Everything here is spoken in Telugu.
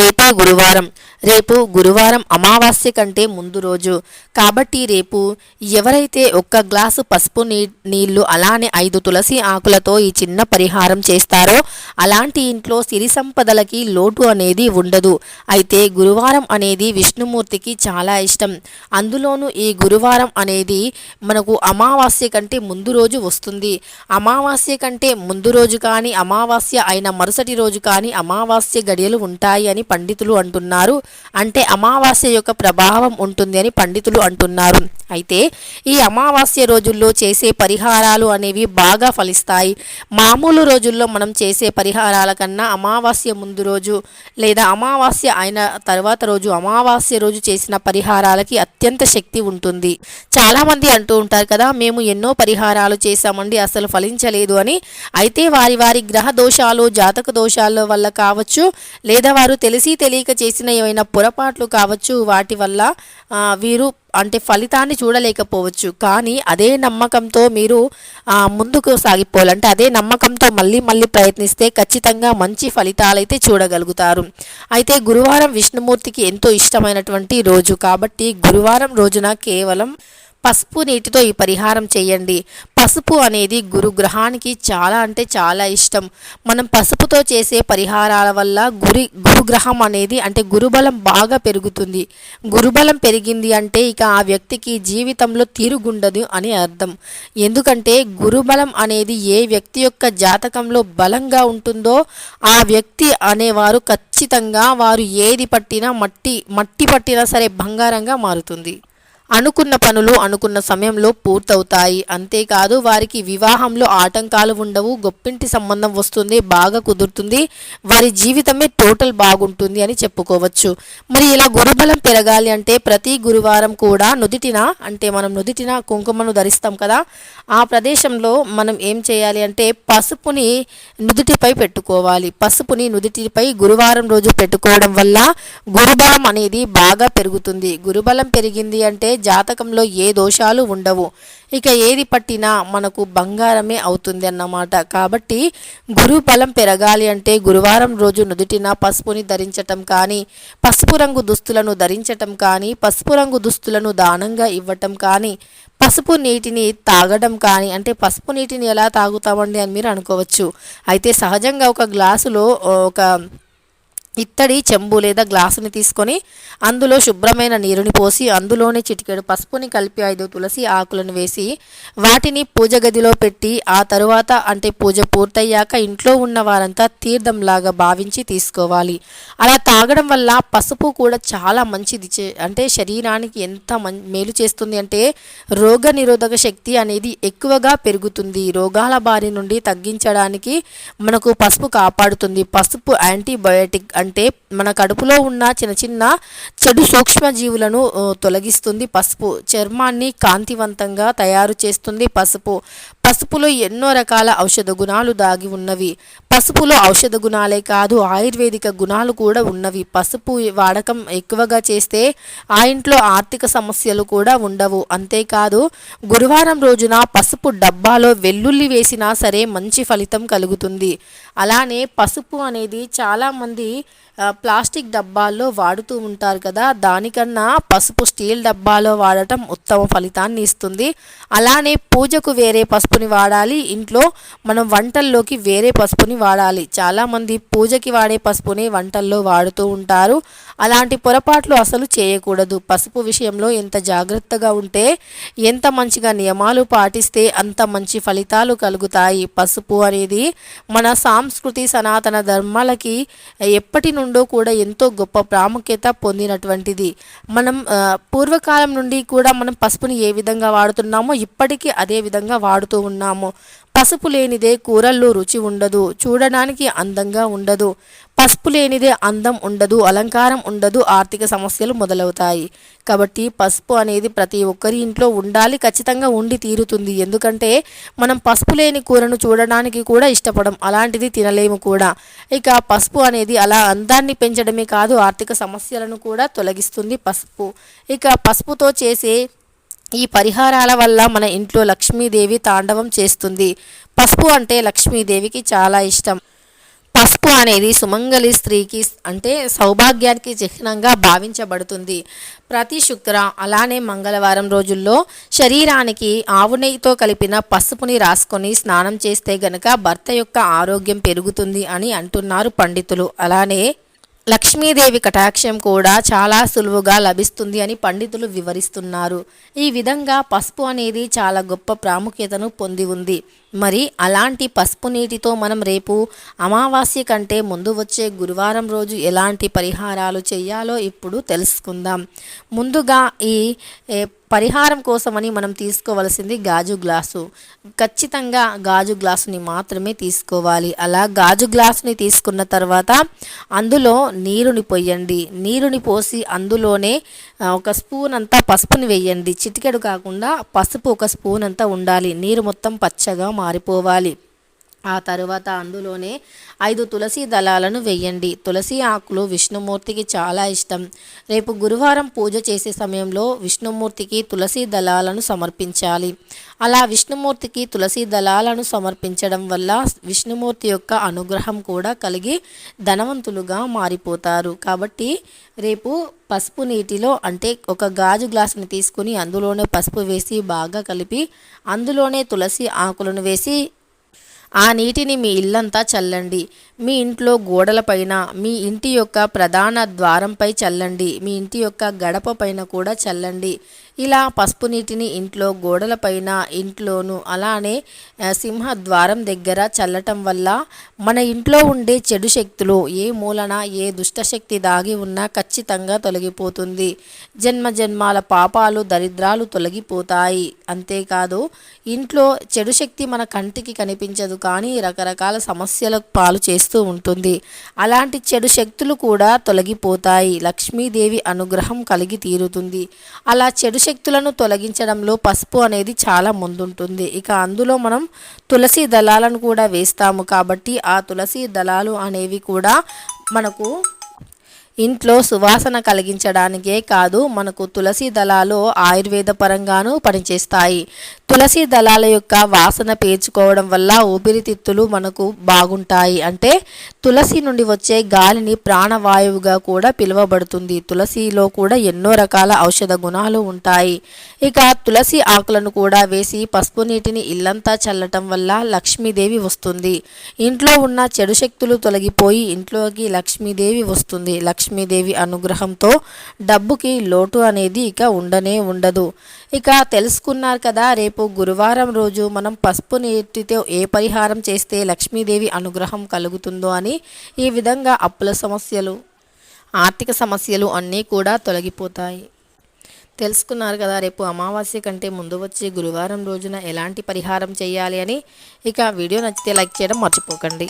రేపు గురువారం. రేపు గురువారం అమావాస్య కంటే ముందు రోజు. కాబట్టి రేపు ఎవరైతే ఒక్క గ్లాసు పసుపు నీ నీళ్ళు అలానే ఐదు తులసి ఆకులతో ఈ చిన్న పరిహారం చేస్తారో అలాంటి ఇంట్లో సిరి సంపదలకి లోటు అనేది ఉండదు. అయితే గురువారం అనేది విష్ణుమూర్తికి చాలా ఇష్టం. అందులోనూ ఈ గురువారం అనేది మనకు అమావాస్య కంటే ముందు రోజు వస్తుంది. అమావాస్య కంటే ముందు రోజు కానీ అమావాస్య అయిన మరుసటి రోజు కానీ అమావాస్య గడియలు ఉంటాయి అని పండితులు అంటున్నారు. అంటే అమావాస్య యొక్క ప్రభావం ఉంటుంది అని పండితులు అంటున్నారు. అయితే ఈ అమావాస్య రోజుల్లో చేసే పరిహారాలు అనేవి బాగా ఫలిస్తాయి. మామూలు రోజుల్లో మనం చేసే పరిహారాల కన్నా అమావాస్య ముందు రోజు లేదా అమావాస్య అయిన తర్వాత రోజు అమావాస్య రోజు చేసిన పరిహారాలకి అత్యంత శక్తి ఉంటుంది. చాలామంది అంటూ ఉంటారు కదా మేము ఎన్నో పరిహారాలు చేశామండి అసలు ఫలించలేదు అని. అయితే వారి వారి గ్రహ దోషాలు జాతక దోషాల వల్ల కావచ్చు లేదా వారు తెలిసి తెలియక చేసిన ఏమైనా పొరపాట్లు కావచ్చు వాటి వల్ల వీరు అంటే ఫలితాన్ని చూడలేకపోవచ్చు. కానీ అదే నమ్మకంతో మీరు ముందుకు సాగిపోవాలంటే అదే నమ్మకంతో మళ్ళీ మళ్ళీ ప్రయత్నిస్తే ఖచ్చితంగా మంచి ఫలితాలైతే చూడగలుగుతారు. అయితే గురువారం విష్ణుమూర్తికి ఎంతో ఇష్టమైనటువంటి రోజు. కాబట్టి గురువారం రోజున కేవలం పసుపు నీటితో ఈ పరిహారం చేయండి. పసుపు అనేది గురుగ్రహానికి చాలా అంటే చాలా ఇష్టం. మనం పసుపుతో చేసే పరిహారాల వల్ల గురి గురుగ్రహం అనేది అంటే గురుబలం బాగా పెరుగుతుంది. గురుబలం పెరిగింది అంటే ఇక ఆ వ్యక్తికి జీవితంలో తీరుగుండదు అని అర్థం. ఎందుకంటే గురుబలం అనేది ఏ వ్యక్తి యొక్క జాతకంలో బలంగా ఉంటుందో ఆ వ్యక్తి అనేవారు ఖచ్చితంగా వారు ఏది పట్టినా మట్టి మట్టి పట్టినా సరే బంగారంగా మారుతుంది. అనుకున్న పనులు అనుకున్న సమయంలో పూర్తవుతాయి. అంతేకాదు వారికి వివాహంలో ఆటంకాలు ఉండవు. గొప్పింటి సంబంధం వస్తుంది బాగా కుదురుతుంది. వారి జీవితమే టోటల్ బాగుంటుంది అని చెప్పుకోవచ్చు. మరి ఇలా గురుబలం పెరగాలి అంటే ప్రతి గురువారం కూడా నుదిటిన అంటే మనం నుదిటిన కుంకుమను ధరిస్తాం కదా ఆ ప్రదేశంలో మనం ఏం చేయాలి అంటే పసుపుని నుదుటిపై పెట్టుకోవాలి. పసుపుని నుదిటిపై గురువారం రోజు పెట్టుకోవడం వల్ల గురుబలం అనేది బాగా పెరుగుతుంది. గురుబలం పెరిగింది అంటే జాతకంలో ఏ దోషాలు ఉండవు. ఇక ఏది పట్టినా మనకు బంగారమే అవుతుంది అన్నమాట. కాబట్టి గురు బలం పెరగాలి అంటే గురువారం రోజు నుదుటిన పసుపుని ధరించటం కానీ పసుపు రంగు దుస్తులను ధరించటం కానీ పసుపు రంగు దుస్తులను దానంగా ఇవ్వటం కానీ పసుపు నీటిని తాగడం కానీ అంటే పసుపు నీటిని ఎలా తాగుతామండి అని మీరు అనుకోవచ్చు. అయితే సహజంగా ఒక గ్లాసులో ఒక ఇత్తడి చెంబు లేదా గ్లాసుని తీసుకొని అందులో శుభ్రమైన నీరుని పోసి అందులోనే చిటికెడు పసుపుని కలిపి ఐదు తులసి ఆకులను వేసి వాటిని పూజ గదిలో పెట్టి ఆ తరువాత అంటే పూజ పూర్తయ్యాక ఇంట్లో ఉన్న వారంతా తీర్థంలాగా భావించి తీసుకోవాలి. అలా తాగడం వల్ల పసుపు కూడా చాలా మంచిది చే- అంటే శరీరానికి ఎంత మం మేలు చేస్తుంది అంటే రోగ నిరోధక శక్తి అనేది ఎక్కువగా పెరుగుతుంది. రోగాల బారి నుండి తగ్గించడానికి మనకు పసుపు కాపాడుతుంది. పసుపు యాంటీబయోటిక్ అంటే మన కడుపులో ఉన్న చిన్న చిన్న చెడు సూక్ష్మజీవులను తొలగిస్తుంది పసుపు. చర్మాన్ని కాంతివంతంగా తయారు చేస్తుంది పసుపు. పసుపులో ఎన్నో రకాల ఔషధ గుణాలు దాగి ఉన్నవి. పసుపులో ఔషధ గుణాలే కాదు ఆయుర్వేదిక గుణాలు కూడా ఉన్నవి. పసుపు వాడకం ఎక్కువగా చేస్తే ఆ ఇంట్లో ఆర్థిక సమస్యలు కూడా ఉండవు. అంతేకాదు గురువారం రోజున పసుపు డబ్బాలో వెల్లుల్లి వేసినా సరే మంచి ఫలితం కలుగుతుంది. అలానే పసుపు అనేది చాలామంది ప్లాస్టిక్ డబ్బాల్లో వాడుతూ ఉంటారు కదా. దానికన్నా పసుపు స్టీల్ డబ్బాలో వాడటం ఉత్తమ ఫలితాన్ని ఇస్తుంది. అలానే పూజకు వేరే పసుపు పసుపుని వాడాలి. ఇంట్లో మనం వంటల్లోకి వేరే పసుపుని వాడాలి. చాలామంది పూజకి వాడే పసుపుని వంటల్లో వాడుతూ ఉంటారు. అలాంటి పొరపాట్లు అసలు చేయకూడదు. పసుపు విషయంలో ఎంత జాగ్రత్తగా ఉంటే ఎంత మంచిగా నియమాలు పాటిస్తే అంత మంచి ఫలితాలు కలుగుతాయి. పసుపు అనేది మన సాంస్కృతి సనాతన ధర్మాలకి ఎప్పటి నుండో కూడా ఎంతో గొప్ప ప్రాముఖ్యత పొందినటువంటిది. మనం పూర్వకాలం నుండి కూడా మనం పసుపుని ఏ విధంగా వాడుతున్నామో ఇప్పటికీ అదే విధంగా వాడుతూ ఉన్నాము. పసుపు లేనిదే కూరల్లో రుచి ఉండదు చూడడానికి అందంగా ఉండదు. పసుపు లేనిదే అందం ఉండదు అలంకారం ఉండదు ఆర్థిక సమస్యలు మొదలవుతాయి. కాబట్టి పసుపు అనేది ప్రతి ఒక్కరి ఇంట్లో ఉండాలి ఖచ్చితంగా ఉండి తీరుతుంది. ఎందుకంటే మనం పసుపు లేని కూరను చూడడానికి కూడా ఇష్టపడం అలాంటిది తినలేము కూడా. ఇక పసుపు అనేది అలా అందాన్ని పెంచడమే కాదు ఆర్థిక సమస్యలను కూడా తొలగిస్తుంది పసుపు. ఇక పసుపుతో చేసే ఈ పరిహారాల వల్ల మన ఇంట్లో లక్ష్మీదేవి తాండవం చేస్తుంది. పసుపు అంటే లక్ష్మీదేవికి చాలా ఇష్టం. పసుపు అనేది సుమంగళి స్త్రీకి అంటే సౌభాగ్యానికి చిహ్నంగా భావించబడుతుంది. ప్రతి శుక్ర అలానే మంగళవారం రోజుల్లో శరీరానికి ఆవు నెయ్యితో కలిపిన పసుపుని రాసుకొని స్నానం చేస్తే గనక భర్త యొక్క ఆరోగ్యం పెరుగుతుంది అని అంటున్నారు పండితులు. అలానే లక్ష్మీదేవి కటాక్షం కూడా చాలా సులువుగా లభిస్తుంది అని పండితులు వివరిస్తున్నారు. ఈ విధంగా పసుపు అనేది చాలా గొప్ప ప్రాముఖ్యతను పొంది ఉంది. మరి అలాంటి పసుపు నీటితో మనం రేపు అమావాస్య కంటే ముందు వచ్చే గురువారం రోజు ఎలాంటి పరిహారాలు చేయాలో ఇప్పుడు తెలుసుకుందాం. ముందుగా ఈ పరిహారం కోసమని మనం తీసుకోవలసింది గాజు గ్లాసు. ఖచ్చితంగా గాజు గ్లాసుని మాత్రమే తీసుకోవాలి. అలా గాజు గ్లాసుని తీసుకున్న తర్వాత అందులో నీరుని పోయండి. నీరుని పోసి అందులోనే ఒక స్పూన్ అంతా పసుపుని వేయండి. చిటికెడు కాకుండా పసుపు ఒక స్పూన్ అంతా ఉండాలి. నీరు మొత్తం పచ్చగా మారిపోవాలి. ఆ తరువాత అందులోనే ఐదు తులసి దళాలను వేయండి. తులసి ఆకులు విష్ణుమూర్తికి చాలా ఇష్టం. రేపు గురువారం పూజ చేసే సమయంలో విష్ణుమూర్తికి తులసి దళాలను సమర్పించాలి. అలా విష్ణుమూర్తికి తులసి దళాలను సమర్పించడం వల్ల విష్ణుమూర్తి యొక్క అనుగ్రహం కూడా కలిగి ధనవంతులుగా మారిపోతారు. కాబట్టి రేపు పసుపు నీటిలో అంటే ఒక గాజు గ్లాసుని తీసుకుని అందులోనే పసుపు వేసి బాగా కలిపి అందులోనే తులసి ఆకులను వేసి ఆ నీటిని మీ ఇల్లంతా చల్లండి. మీ ఇంట్లో గోడలపైన మీ ఇంటి యొక్క ప్రధాన ద్వారంపై చల్లండి. మీ ఇంటి యొక్క గడప పైన కూడా చల్లండి. ఇలా పసుపు నీటిని ఇంట్లో గోడలపైన ఇంట్లోనూ అలానే సింహద్వారం సింహ ద్వారం దగ్గర చల్లటం వల్ల మన ఇంట్లో ఉండే చెడు శక్తులు ఏ మూలన ఏ దుష్టశక్తి దాగి ఉన్నా ఖచ్చితంగా తొలగిపోతుంది. జన్మ జన్మాల పాపాలు దరిద్రాలు తొలగిపోతాయి. అంతేకాదు ఇంట్లో చెడు శక్తి మన కంటికి కనిపించదు కానీ రకరకాల సమస్యలకు పాలు చేస్తూ ఉంటుంది. అలాంటి చెడు శక్తులు కూడా తొలగిపోతాయి. లక్ష్మీదేవి అనుగ్రహం కలిగి తీరుతుంది. అలా చెడు శక్తులను తొలగించడంలో పసుపు అనేది చాలా ముందుంటుంది. ఇక అందులో మనం తులసి దళాలను కూడా వేస్తాము కాబట్టి ఆ తులసి దళాలు అనేవి కూడా మనకు ఇంట్లో సువాసన కలిగించడానికే కాదు మనకు తులసి దళాలు ఆయుర్వేద పరంగానూ పనిచేస్తాయి. తులసి దళాల యొక్క వాసన పీల్చుకోవడం వల్ల ఊపిరితిత్తులు మనకు బాగుంటాయి. అంటే తులసి నుండి వచ్చే గాలిని ప్రాణవాయువుగా కూడా పిలువబడుతుంది. తులసిలో కూడా ఎన్నో రకాల ఔషధ గుణాలు ఉంటాయి. ఇక తులసి ఆకులను కూడా వేసి పసుపు నీటిని ఇల్లంతా చల్లటం వల్ల లక్ష్మీదేవి వస్తుంది. ఇంట్లో ఉన్న చెడు శక్తులు తొలగిపోయి ఇంట్లోకి లక్ష్మీదేవి వస్తుంది. లక్ష్మీదేవి అనుగ్రహంతో డబ్బుకి లోటు అనేది ఇక ఉండనే ఉండదు. ఇక తెలుసుకున్నారు కదా రేపు గురువారం రోజు మనం పసుపు నీటితో ఏ పరిహారం చేస్తే లక్ష్మీదేవి అనుగ్రహం కలుగుతుందో అని ఈ విధంగా అప్పుల సమస్యలు ఆర్థిక సమస్యలు అన్నీ కూడా తొలగిపోతాయి. తెలుసుకున్నారు కదా రేపు అమావాస్య కంటే ముందు వచ్చే గురువారం రోజున ఎలాంటి పరిహారం చేయాలి అని ఇక వీడియో నచ్చితే లైక్ చేయడం మర్చిపోకండి.